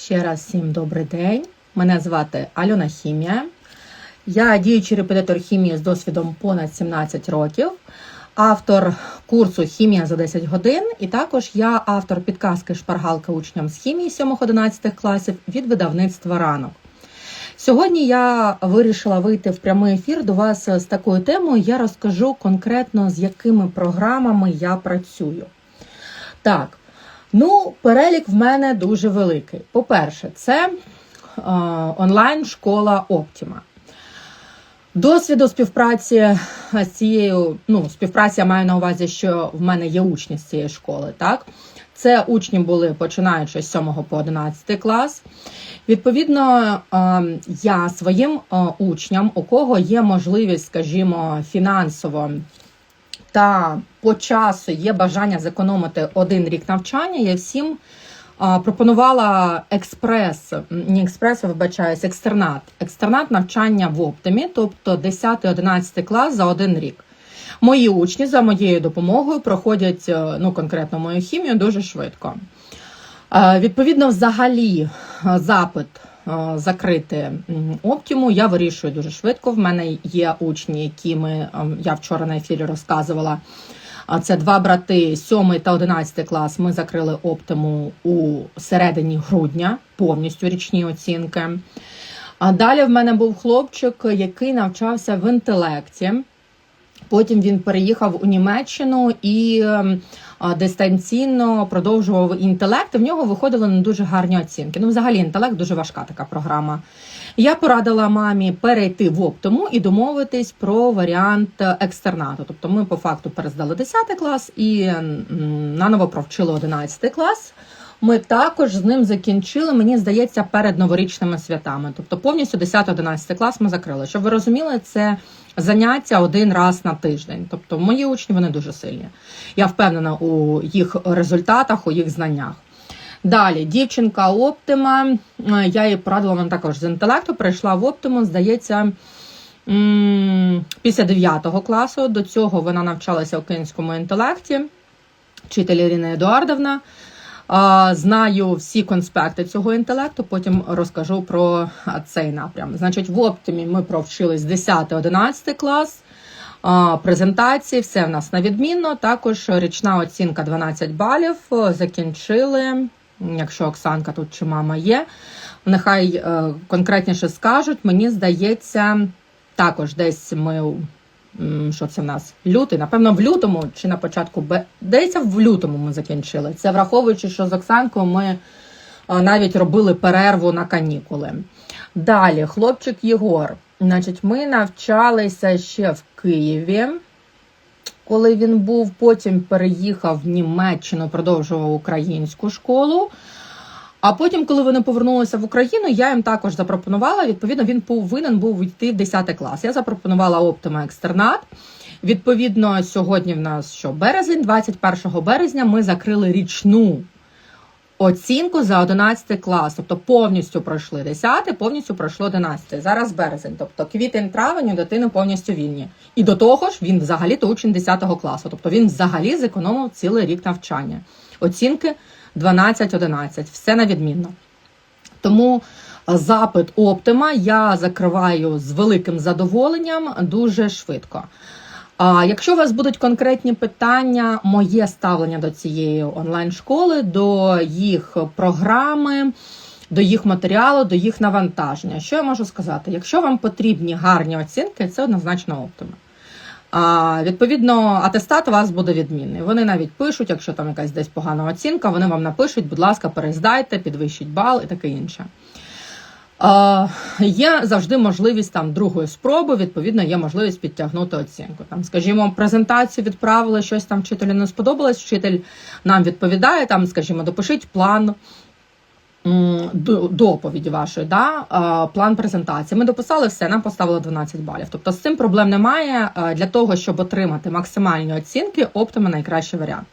Ще раз всім добрий день. Мене звати Альона Хімія. Я діючий репетитор хімії з досвідом понад 17 років, автор курсу Хімія за 10 годин. І також я автор підказки Шпаргалка учням з хімії 7-11 класів від видавництва ранок. Сьогодні я вирішила вийти в прямий ефір до вас з такою темою. Я розкажу конкретно з якими програмами я працюю. Так, ну, перелік в мене дуже великий. По-перше, це е, онлайн-школа Оптіма. Досвіду співпраці з цією, ну, співпраці я маю на увазі, що в мене є учні з цієї школи, так? Це учні були починаючи з 7 по 11 клас. Відповідно, е, я своїм е, учням, у кого є можливість, скажімо, фінансово та по часу є бажання зекономити один рік навчання, я всім пропонувала експрес, не експрес, вибачаюсь, екстернат. Екстернат навчання в Оптимі, тобто 10-11 клас за один рік. Мої учні за моєю допомогою проходять е, ну, конкретно мою хімію дуже швидко. Е, Відповідно, взагалі, е, запит закрити м, оптиму я вирішую дуже швидко. В мене є учні, які ми ем, я вчора на ефірі розказувала. А це два брати, 7 та 11 клас. Ми закрили оптиму у середині грудня, повністю річні оцінки. А далі в мене був хлопчик, який навчався в інтелекті. Потім він переїхав у Німеччину і ем, дистанційно продовжував інтелект. В нього виходили не дуже гарні оцінки. Ну, взагалі, інтелект дуже важка така програма. Я порадила мамі перейти в оптому і домовитись про варіант екстернату. Тобто, ми по факту перездали 10 клас і наново провчили 11 клас. Ми також з ним закінчили, мені здається, перед новорічними святами. Тобто повністю 10-11 клас ми закрили. Щоб ви розуміли, це заняття один раз на тиждень. Тобто мої учні вони дуже сильні. Я впевнена у їх результатах, у їх знаннях. Далі, дівчинка Оптима. Я їй порадила вона також з інтелекту, прийшла в Оптиму, здається, після 9 класу. До цього вона навчалася у київському інтелекті, вчитель Ірина Едуардовна. Знаю всі конспекти цього інтелекту, потім розкажу про цей напрям. Значить, в Оптимі ми провчились 10-11 клас. Презентації, все в нас на відмінно. Також річна оцінка 12 балів. Закінчили. Якщо Оксанка тут чи мама є, нехай е, конкретніше скажуть. Мені здається, також десь ми що це в нас? Лютий, напевно, в лютому чи на початку бе- десь в лютому ми закінчили. Це враховуючи, що з Оксанкою ми навіть робили перерву на канікули. Далі, хлопчик Єгор. Значить, ми навчалися ще в Києві. Коли він був, потім переїхав в Німеччину, продовжував українську школу. А потім, коли вони повернулися в Україну, я їм також запропонувала. Відповідно, він повинен був йти в 10 клас. Я запропонувала оптима екстернат. Відповідно, сьогодні в нас що березень, 21 березня, ми закрили річну оцінку за 11 клас. Тобто повністю пройшли 10, повністю пройшло 11. Зараз березень. Тобто квітень-травень у дитини повністю вільні. І до того ж, він взагалі-то учень 10 класу. Тобто він взагалі зекономив цілий рік навчання. Оцінки 12-11. Все на відмінно. Тому е, запит Оптима я закриваю з великим задоволенням дуже швидко. А якщо у вас будуть конкретні питання, моє ставлення до цієї онлайн-школи, до їх програми, до їх матеріалу, до їх навантаження, що я можу сказати? Якщо вам потрібні гарні оцінки, це однозначно Оптима. А, відповідно, атестат у вас буде відмінний. Вони навіть пишуть, якщо там якась десь погана оцінка, вони вам напишуть, будь ласка, перездайте, підвищіть бал і таке інше. А, є завжди можливість там другої спроби, відповідно, є можливість підтягнути оцінку. Там, скажімо, презентацію відправили, щось там вчителю не сподобалось. Вчитель нам відповідає, там, скажімо, допишіть план доповіді вашої, да, план презентації. Ми дописали все, нам поставили 12 балів. Тобто з цим проблем немає. Для того, щоб отримати максимальні оцінки, оптима найкращий варіант.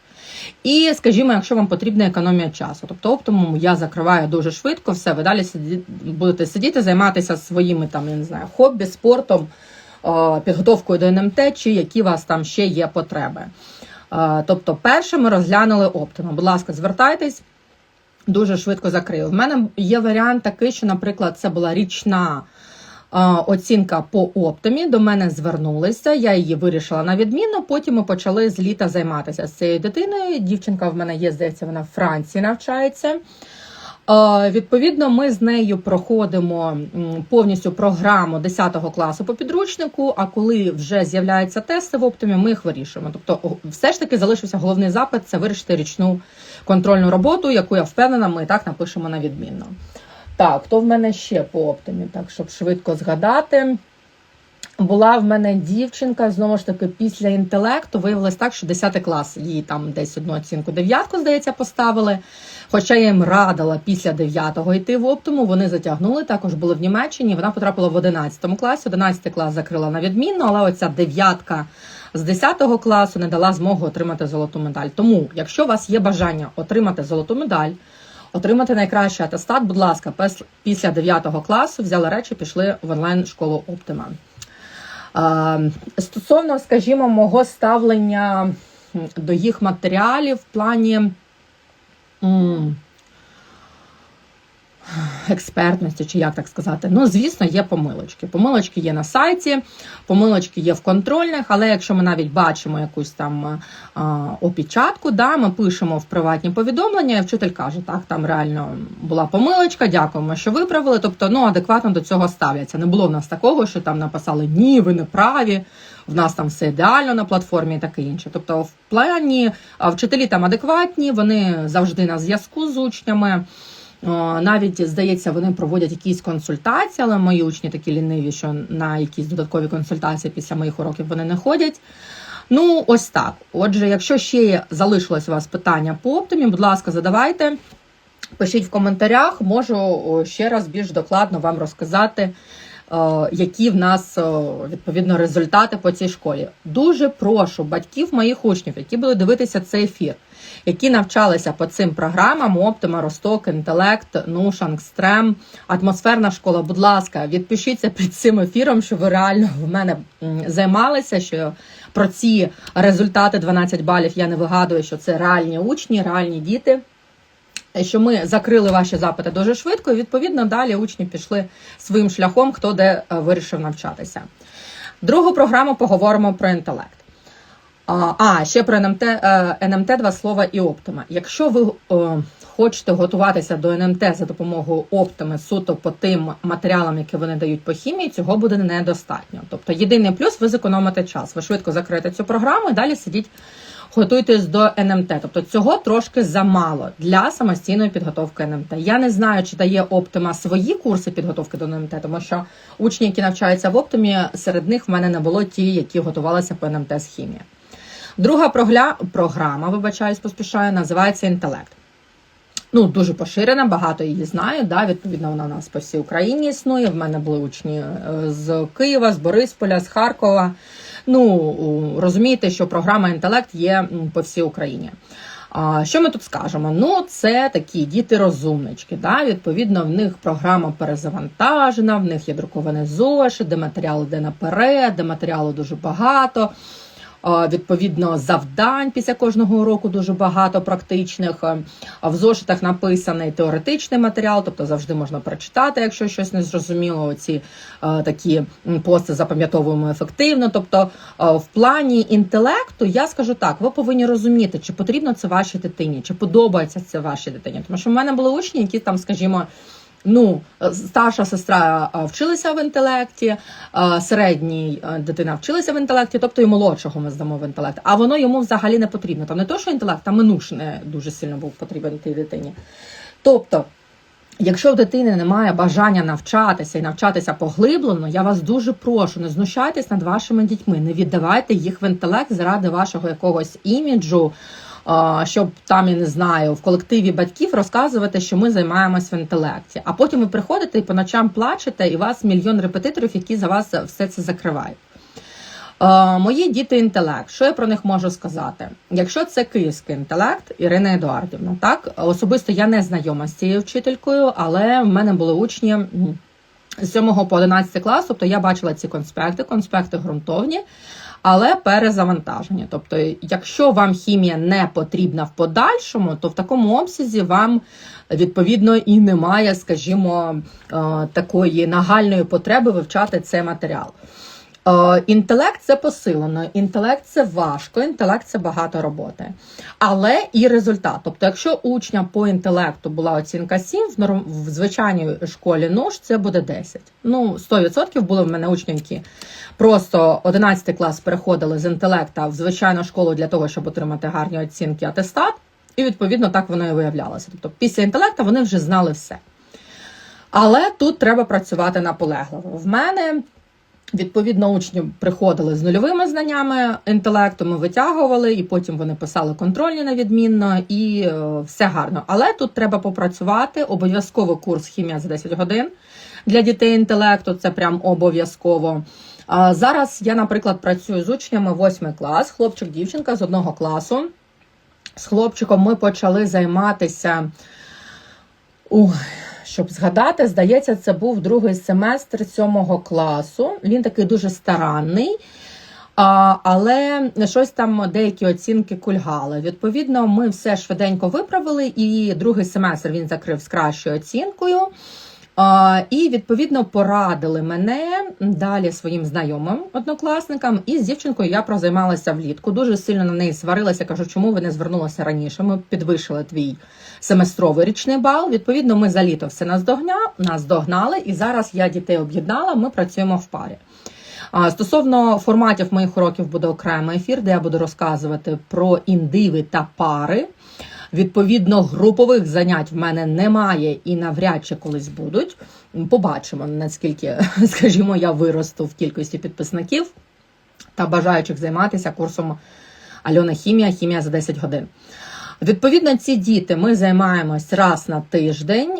І, скажімо, якщо вам потрібна економія часу, тобто оптимум я закриваю дуже швидко, все, ви далі сиді, будете сидіти, займатися своїми там, я не знаю, хобі, спортом, е, підготовкою до НМТ, чи які у вас там ще є потреби. Е, Тобто, перше ми розглянули оптимум. Будь ласка, звертайтесь. Дуже швидко закрив. В мене є варіант такий, що, наприклад, це була річна. Оцінка по оптимі до мене звернулися. Я її вирішила на відмінно. Потім ми почали з літа займатися з цією дитиною. Дівчинка в мене є, здається, вона в Франції навчається. Відповідно, ми з нею проходимо повністю програму 10 класу по підручнику. А коли вже з'являються тести в оптимі, ми їх вирішуємо. Тобто, все ж таки залишився головний запит це вирішити річну контрольну роботу, яку я впевнена, ми так напишемо на відмінно. Так, хто в мене ще по оптимі? Так, щоб швидко згадати. Була в мене дівчинка, знову ж таки, після інтелекту виявилось так, що 10 клас їй там десь одну оцінку дев'ятку, здається, поставили. Хоча я їм радила після 9-го йти в оптиму, вони затягнули, також були в Німеччині. Вона потрапила в 11 класі. 11 клас закрила на відмінно, але оця дев'ятка з 10 класу не дала змогу отримати золоту медаль. Тому, якщо у вас є бажання отримати золоту медаль, отримати найкращий атестат, будь ласка, після 9 класу взяли речі, пішли в онлайн школу Оптима. Стосовно, скажімо, мого ставлення до їх матеріалів в плані експертності, чи як так сказати, ну, звісно, є помилочки. Помилочки є на сайті, помилочки є в контрольних, але якщо ми навіть бачимо якусь там а, опечатку, да, ми пишемо в приватні повідомлення, і вчитель каже, так, там реально була помилочка, дякуємо, що виправили. Тобто, ну, адекватно до цього ставляться. Не було в нас такого, що там написали ні, ви не праві. В нас там все ідеально на платформі і таке інше. Тобто, в плані вчителі там адекватні, вони завжди на зв'язку з учнями. О, Навіть здається, вони проводять якісь консультації, але мої учні такі ліниві, що на якісь додаткові консультації після моїх уроків вони не ходять. Ну, ось так. Отже, якщо ще залишилось у вас питання по оптимі, будь ласка, задавайте. Пишіть в коментарях, можу ще раз більш докладно вам розказати, е, які в нас е, відповідно результати по цій школі. Дуже прошу батьків моїх учнів, які будуть дивитися цей ефір, які навчалися по цим програмам Оптима, Росток, Інтелект, Нушанг, Стрем, атмосферна школа. Будь ласка, відпишіться під цим ефіром, що ви реально в мене займалися. Що про ці результати 12 балів я не вигадую, що це реальні учні, реальні діти. Що ми закрили ваші запити дуже швидко, і відповідно далі учні пішли своїм шляхом, хто де е, вирішив навчатися. Другу програму поговоримо про інтелект. А, ще про НМТ, е, НМТ два слова і Оптима. Якщо ви е, хочете готуватися до НМТ за допомогою Оптими суто по тим матеріалам, які вони дають по хімії, цього буде недостатньо. Тобто єдиний плюс ви зекономите час. Ви швидко закриєте цю програму і далі сидіть, готуйтесь до НМТ. Тобто цього трошки замало для самостійної підготовки НМТ. Я не знаю, чи дає Оптима свої курси підготовки до НМТ, тому що учні, які навчаються в Оптимі, серед них в мене не було ті, які готувалися по НМТ з хімії. Друга прогля... програма, вибачаюсь, поспішаю, називається інтелект. Ну, дуже поширена, багато її знаю. Да, відповідно, вона у нас по всій Україні існує. В мене були учні е, з Києва, з Борисполя, з Харкова. Ну, розумієте, що програма інтелект є по всій Україні. А, Що ми тут скажемо? Ну, це такі діти-розумнички. Да? Відповідно, в них програма перезавантажена, в них є друкований зошит, де матеріали йде наперед, де матеріалу дуже багато. Відповідно, завдань після кожного уроку дуже багато практичних. В зошитах написаний теоретичний матеріал, тобто завжди можна прочитати, якщо щось не зрозуміло. Ці такі пости запам'ятовуємо ефективно. Тобто, в плані інтелекту я скажу так: ви повинні розуміти, чи потрібно це вашій дитині, чи подобається це вашій дитині. Тому що в мене були учні, які там, скажімо. Ну, е, старша сестра е, вчилася в інтелекті, е, середній дитина вчилася в інтелекті, тобто і молодшого ми здамо в інтелект. А воно йому взагалі не потрібно. Там не то, що інтелект, там минуш не дуже сильно був потрібен тій дитині. Тобто, якщо в дитини немає бажання навчатися і навчатися поглиблено, я вас дуже прошу, не знущайтесь над вашими дітьми, не віддавайте їх в інтелект заради вашого якогось іміджу. Щоб там, я не знаю, в колективі батьків розказувати, що ми займаємось в інтелекті. А потім ви приходите і по ночам плачете, і вас мільйон репетиторів, які за вас все це закривають. Мої діти інтелект. Що я про них можу сказати? Якщо це київський інтелект, Ірина Едуардівна, так особисто я не знайома з цією вчителькою, але в мене були учні з 7 по 11 клас, тобто я бачила ці конспекти, конспекти ґрунтовні. але перезавантаження. Тобто, якщо вам хімія не потрібна в подальшому, то в такому обсязі вам відповідно і немає, скажімо, е, такої нагальної потреби вивчати цей матеріал. Е, Інтелект це посилено, інтелект це важко, інтелект це багато роботи. Але і результат. Тобто, якщо учня по інтелекту була оцінка 7, в, норм... в звичайній школі НУШ це буде 10. Ну, 100% були в мене учні, які просто 11 клас переходили з інтелекта в звичайну школу для того, щоб отримати гарні оцінки атестат. І відповідно так воно і виявлялося. Тобто, після інтелекту вони вже знали все. Але тут треба працювати наполегливо. В мене. Відповідно, учні приходили з нульовими знаннями інтелекту, ми витягували, і потім вони писали контрольні на відмінно, і е, все гарно. Але тут треба попрацювати. Обов'язково курс хімія за 10 годин для дітей інтелекту. Це прям обов'язково. Зараз я, наприклад, працюю з учнями 8 клас, хлопчик, дівчинка з одного класу. З хлопчиком ми почали займатися. Ой, щоб згадати, здається, це був другий семестр сьомого класу. Він такий дуже старанний, а, але щось там деякі оцінки кульгали. Відповідно, ми все швиденько виправили, і другий семестр він закрив з кращою оцінкою. І відповідно порадили мене далі своїм знайомим однокласникам. І з дівчинкою я прозаймалася влітку. Дуже сильно на неї сварилася. Кажу, чому ви не звернулися раніше? Ми підвищили твій семестровий річний бал. Відповідно, ми за літо все наздогня, наздогнали, і зараз я дітей об'єднала. Ми працюємо в парі. Стосовно форматів моїх уроків буде окремий ефір, де я буду розказувати про індиви та пари. Відповідно, групових занять в мене немає і навряд чи колись будуть. Побачимо, наскільки, скажімо, я виросту в кількості підписників та бажаючих займатися курсом Альона Хімія, хімія за 10 годин. Відповідно, ці діти ми займаємось раз на тиждень,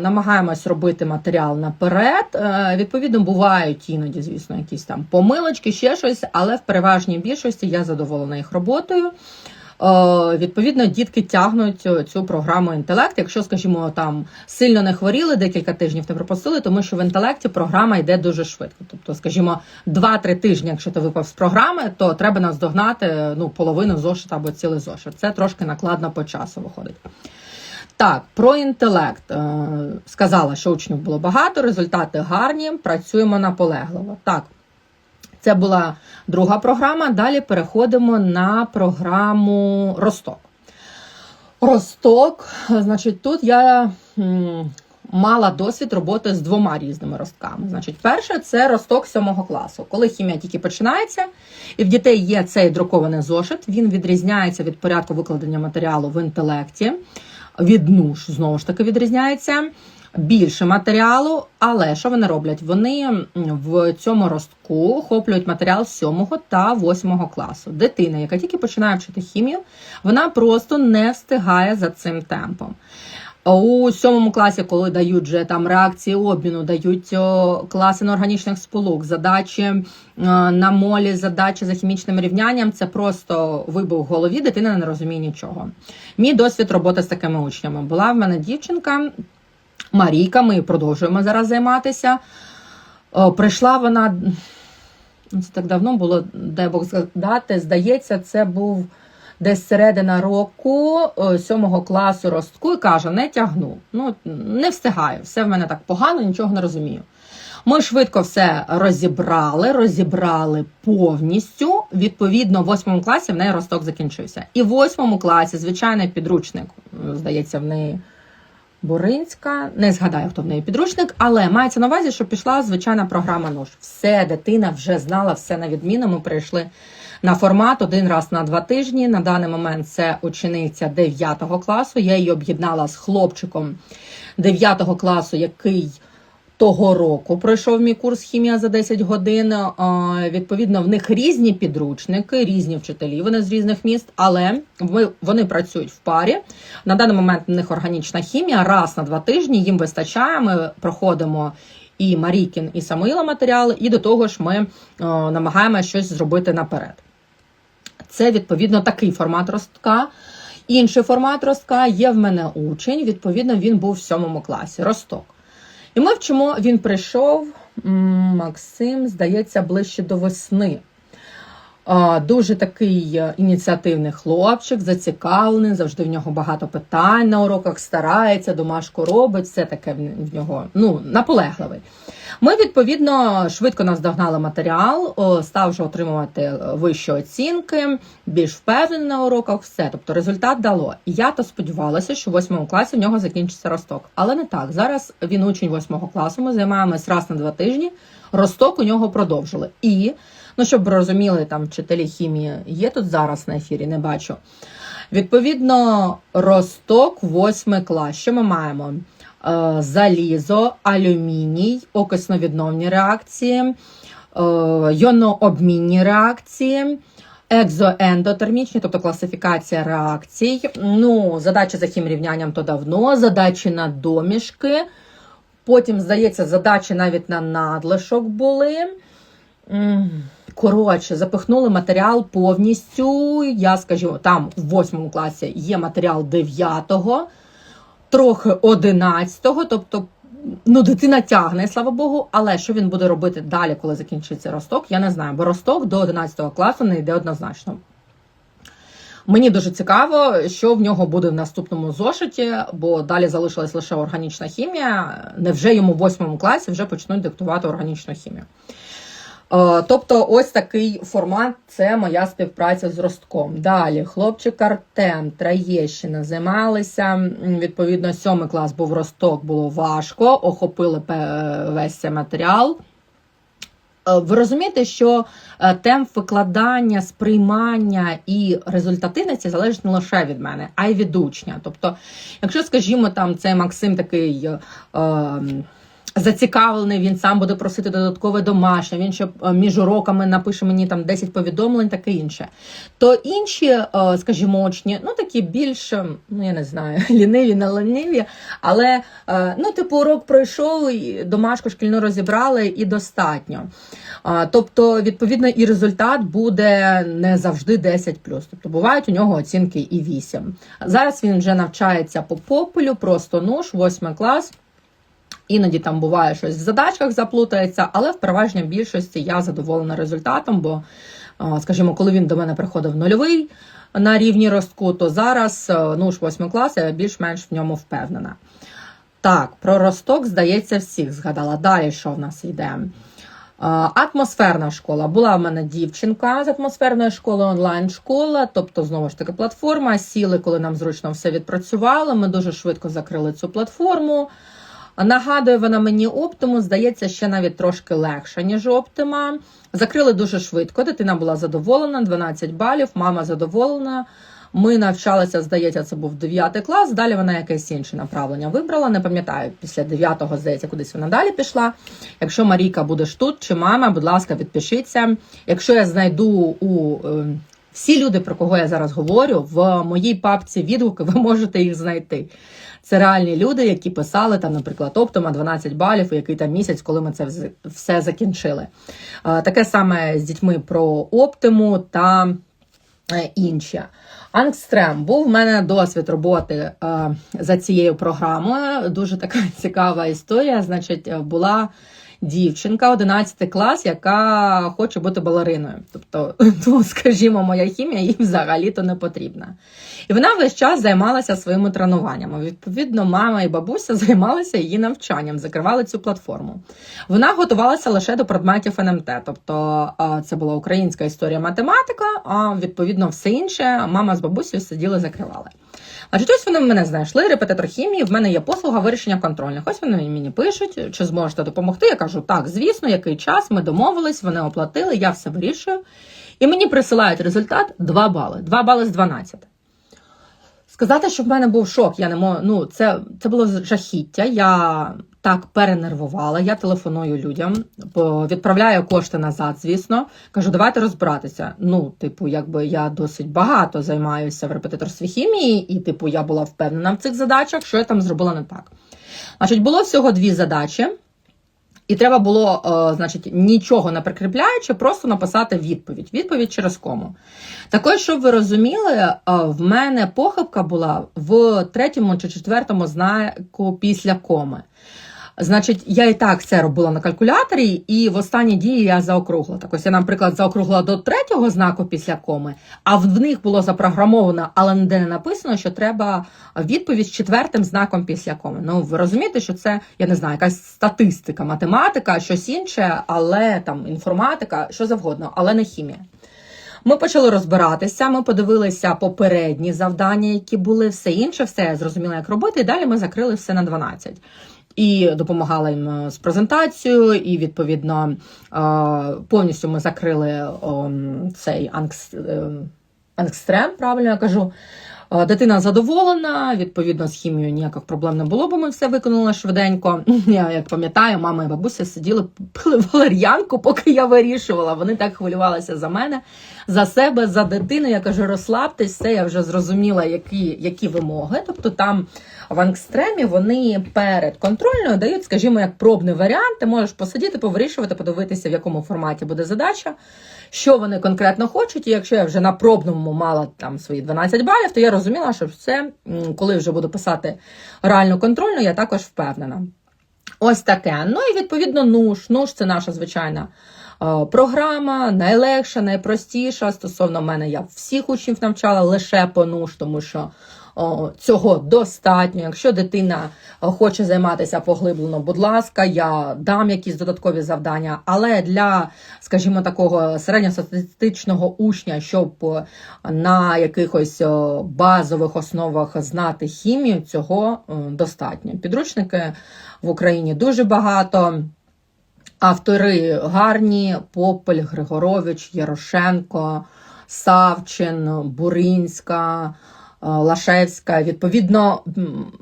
намагаємось робити матеріал наперед. Е, відповідно, бувають іноді, звісно, якісь там помилочки, ще щось, але в переважній більшості я задоволена їх роботою. Е, відповідно, дітки тягнуть цю програму інтелект. Якщо, скажімо, там сильно не хворіли, декілька тижнів не пропустили, тому що в інтелекті програма йде дуже швидко. Тобто, скажімо, 2-3 тижні, якщо ти випав з програми, то треба наздогнати ну, половину зошита або цілий зошит. Це трошки накладно по часу виходить. Так, про інтелект е, сказала, що учнів було багато, результати гарні. Працюємо наполегливо. Так, це була друга програма. Далі переходимо на програму Росток. Росток, значить, тут я мала досвід роботи з двома різними ростками. Значить, перше це росток сьомого класу. Коли хімія тільки починається, і в дітей є цей друкований зошит, він відрізняється від порядку викладення матеріалу в інтелекті. Від НУШ, знову ж таки, відрізняється більше матеріалу, але що вони роблять? Вони в цьому ростку охоплюють матеріал 7 та 8 класу. Дитина, яка тільки починає вчити хімію, вона просто не встигає за цим темпом. У сьомому класі, коли дають вже там реакції обміну, дають класи неорганічних сполук, задачі на молі, задачі за хімічним рівнянням, це просто вибух в голові, дитина не розуміє нічого. Мій досвід роботи з такими учнями була в мене дівчинка. Марійка, ми продовжуємо зараз займатися. О, прийшла вона, це так давно було, дай Бог згадати, здається, це був десь середина року сьомого класу ростку і каже, не тягну. Ну, не встигаю, все в мене так погано, нічого не розумію. Ми швидко все розібрали, розібрали повністю. Відповідно, в восьмому класі в неї росток закінчився. І в восьмому класі, звичайний підручник, здається, в неї. Боринська, не згадаю, хто в неї підручник, але мається на увазі, що пішла звичайна програма НОЖ. Все, дитина вже знала, все на відміну. Ми прийшли на формат один раз на два тижні. На даний момент це учениця 9 класу. Я її об'єднала з хлопчиком 9 класу, який того року пройшов мій курс хімія за 10 годин. Відповідно, в них різні підручники, різні вчителі. Вони з різних міст, але вони працюють в парі. На даний момент в них органічна хімія. Раз на два тижні їм вистачає. Ми проходимо. І Марійкін, і Самуїла матеріали, і до того ж ми о, намагаємося щось зробити наперед. Це, відповідно, такий формат ростка. Інший формат ростка є в мене учень, відповідно, він був в сьомому класі. Росток. І ми вчимо, він прийшов, Максим, здається, ближче до весни. Дуже такий е, ініціативний хлопчик, зацікавлений, завжди в нього багато питань на уроках старається, домашку робить, все таке в нього ну, наполегливий. Ми, відповідно, швидко наздогнали матеріал, став вже отримувати е, вищі оцінки, більш впевнений на уроках, все. Тобто результат дало. І я то сподівалася, що в восьмому класі в нього закінчиться росток. Але не так. Зараз він учень восьмого класу, ми займаємось раз на два тижні, росток у нього продовжили. І Ну, щоб розуміли, там вчителі хімії є тут зараз на ефірі, не бачу. Відповідно, росток, восьмий клас. Що ми маємо? Е, залізо, алюміній, окисновідновні реакції, е, йонообмінні реакції. Екзоендотермічні, тобто класифікація реакцій. Ну, задачі за хімрівнянням то давно, задачі на домішки. Потім, здається, задачі навіть на надлишок були. Коротше, запихнули матеріал повністю. Я скажу, там в восьмому класі є матеріал 9-го, трохи 11-го, тобто. Ну, дитина тягне, слава Богу, але що він буде робити далі, коли закінчиться росток, я не знаю, бо росток до 11 класу не йде однозначно. Мені дуже цікаво, що в нього буде в наступному зошиті, бо далі залишилась лише органічна хімія. Невже йому в восьмому класі вже почнуть диктувати органічну хімію? Е, тобто, ось такий формат це моя співпраця з ростком. Далі хлопчик Артем, Траєщина займалися. Відповідно, сьомий клас був росток, було важко, охопили весь цей матеріал. Е, ви розумієте, що е, темп викладання, сприймання і результативності залежить не лише від мене, а й від учня. Тобто, якщо, скажімо, там цей Максим такий. Е, зацікавлений, він сам буде просити додаткове домашнє, він ще е, між уроками напише мені там 10 повідомлень, таке інше. То інші, е, скажімо, очні, ну такі більш, ну я не знаю, ліниві, не лениві, але е, ну, типу, урок пройшов, домашку шкільну розібрали і достатньо. Тобто, відповідно, і результат буде не завжди 10 Тобто бувають у нього оцінки і 8. Зараз він вже навчається по попелю, просто нуш, 8 клас. Іноді там буває щось в задачках заплутається, але в переважній більшості я задоволена результатом, бо, скажімо, коли він до мене приходив нульовий на рівні ростку, то зараз, ну ж восьмий клас, я більш-менш в ньому впевнена. Так, про росток, здається, всіх згадала. Далі що в нас йде? Атмосферна школа. Була в мене дівчинка з атмосферної школи, онлайн-школа, тобто, знову ж таки, платформа. Сіли, коли нам зручно все відпрацювало. Ми дуже швидко закрили цю платформу. Нагадує вона мені оптиму, здається, ще навіть трошки легше, ніж оптима. Закрили дуже швидко. Дитина була задоволена, 12 балів, мама задоволена. Ми навчалися, здається, це був 9 клас. Далі вона якесь інше направлення вибрала. Не пам'ятаю, після 9-го, здається, кудись вона далі пішла. Якщо Марійка будеш тут чи мама, будь ласка, підпишіться. Якщо я знайду у е, всі люди, про кого я зараз говорю, в моїй папці відгуки ви можете їх знайти. Це реальні люди, які писали там, наприклад, Оптома 12 балів, у який там місяць, коли ми це все закінчили. Таке саме з дітьми про Оптиму та е, інші. Ангстрем був в мене досвід роботи е, за цією програмою. Дуже така цікава історія. Значить, була дівчинка, 11 клас, яка хоче бути балериною. Тобто, ну, скажімо, моя хімія їй взагалі-то не потрібна. І вона весь час займалася своїми тренуваннями. Відповідно, мама і бабуся займалися її навчанням, закривали цю платформу. Вона готувалася лише до предметів НМТ, тобто це була українська історія математика, а відповідно все інше мама з бабусею сиділи, закривали. Адже ось вони мене знайшли, репетитор хімії, в мене є послуга вирішення контрольних. Ось вони мені пишуть, чи зможете допомогти. Я кажу, так, звісно, який час, ми домовились, вони оплатили, я все вирішую. І мені присилають результат 2 бали. 2 бали з 12. Сказати, що в мене був шок, я не можу. Ну, це це було жахіття. Я так перенервувала. Я телефоную людям, відправляю кошти назад, звісно. Кажу, давайте розбиратися. Ну, типу, якби я досить багато займаюся в репетиторстві хімії, і, типу, я була впевнена в цих задачах, що я там зробила не так. Значить, було всього дві задачі. І треба було, е, значить, нічого не прикріпляючи, просто написати відповідь. Відповідь через кому. Також, щоб ви розуміли, е, в мене похибка була в третьому чи четвертому знаку після коми. Значить, я і так це робила на калькуляторі, і в останній дії я заокруглила. Так ось я, наприклад, заокруглила до третього знаку після коми, а в них було запрограмовано, але ніде не написано, що треба відповідь з четвертим знаком після коми. Ну, ви розумієте, що це, я не знаю, якась статистика, математика, щось інше, але там інформатика, що завгодно, але не хімія. Ми почали розбиратися, ми подивилися попередні завдання, які були, все інше, все зрозуміла, як робити, і далі ми закрили все на 12. І допомагала їм е, з презентацією, і відповідно е, повністю ми закрили цей ангс, ем, ангстрем, правильно я кажу. Е, Дитина задоволена, відповідно, з хімією ніяких проблем не було, бо ми все виконали швиденько. Я як пам'ятаю, мама і бабуся сиділи, пили валер'янку, поки я вирішувала. Вони так хвилювалися за мене, за себе, за дитину. Я кажу, розслабтесь, все, я вже зрозуміла, які, які вимоги. Тобто там в ангстремі вони перед контрольною дають, скажімо, як пробний варіант. Ти можеш посидіти, повирішувати, подивитися, в якому форматі буде задача, що вони конкретно хочуть. І якщо я вже на пробному мала там свої 12 балів, то я розуміла, що це, коли вже буду писати реальну контрольну, я також впевнена. Ось таке. Ну і відповідно НУШ. НУШ це наша звичайна е, програма, найлегша, найпростіша. Стосовно мене я всіх учнів навчала лише по НУШ, тому що цього достатньо. Якщо дитина е, хоче займатися поглиблено, будь ласка, я дам якісь додаткові завдання. Але для, скажімо, такого середньостатистичного учня, щоб е, на якихось е, базових основах знати хімію, цього достатньо. Підручники в Україні дуже багато. Автори гарні: Попель, Григорович, Ярошенко, Савчин, Буринська. Е, Лашевська, відповідно,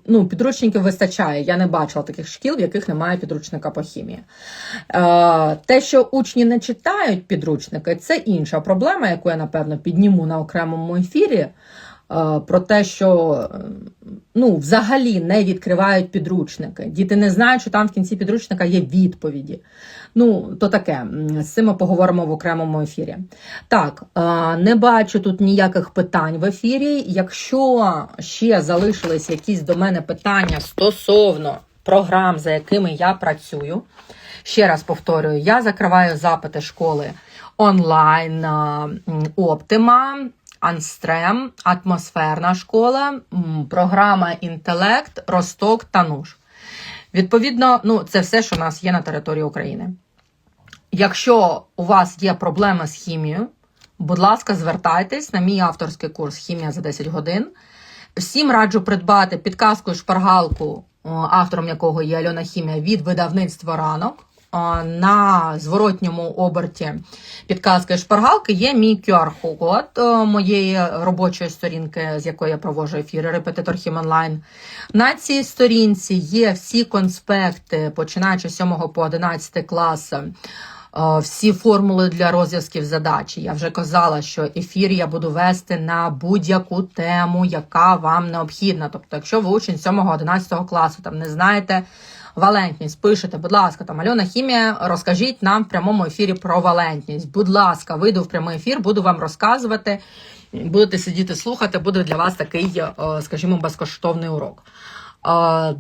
ну, підручників вистачає. Я не бачила таких шкіл, в яких немає підручника по хімії. Е, Те, що учні не читають підручники, це інша проблема, яку я, напевно, підніму на окремому ефірі. Е, Про те, що е, ну, взагалі не відкривають підручники. Діти не знають, що там в кінці підручника є відповіді. Ну, то таке, з цим ми поговоримо в окремому ефірі. Так, е, не бачу тут ніяких питань в ефірі. Якщо ще залишились якісь до мене питання стосовно програм, за якими я працюю, ще раз повторюю, я закриваю запити школи онлайн, Оптима. Анстрем, атмосферна школа, програма Інтелект, Росток та НУШ. Відповідно, ну це все, що у нас є на території України. Якщо у вас є проблеми з хімією, будь ласка, звертайтесь на мій авторський курс Хімія за 10 годин. Всім раджу придбати підказку і шпаргалку, автором якого є Альона Хімія від видавництва ранок. На зворотньому оберті підказки шпаргалки є мій QR-код моєї робочої сторінки, з якої я проводжу ефіри Репетитор Хім онлайн. На цій сторінці є всі конспекти, починаючи з 7 по 11 клас. е, Всі формули для розв'язків задач. Я вже казала, що ефір я буду вести на будь-яку тему, яка вам необхідна. Тобто, якщо ви учень 7-11 класу, там не знаєте валентність, пишете, будь ласка, там Альона Хімія, розкажіть нам в прямому ефірі про валентність. Будь ласка, вийду в прямий ефір, буду вам розказувати. Будете сидіти слухати, буде для вас такий, е, скажімо, безкоштовний урок. Е,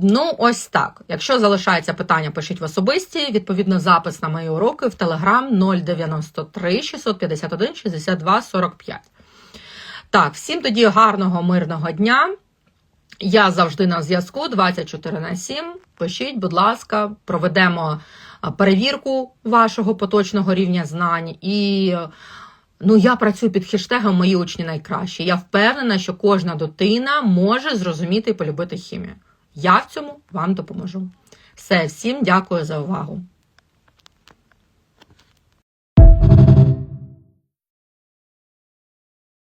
Ну, ось так. Якщо залишається питання, пишіть в особисті. Відповідно, запис на мої уроки в Телеграм 093 651 62 45. Так, всім тоді гарного, мирного дня. Я завжди на зв'язку 24 на 7. Пишіть, будь ласка, проведемо перевірку вашого поточного рівня знань. І ну, я працюю під хештегом Мої учні найкращі. Я впевнена, що кожна дитина може зрозуміти і полюбити хімію. Я в цьому вам допоможу. Все, всім дякую за увагу.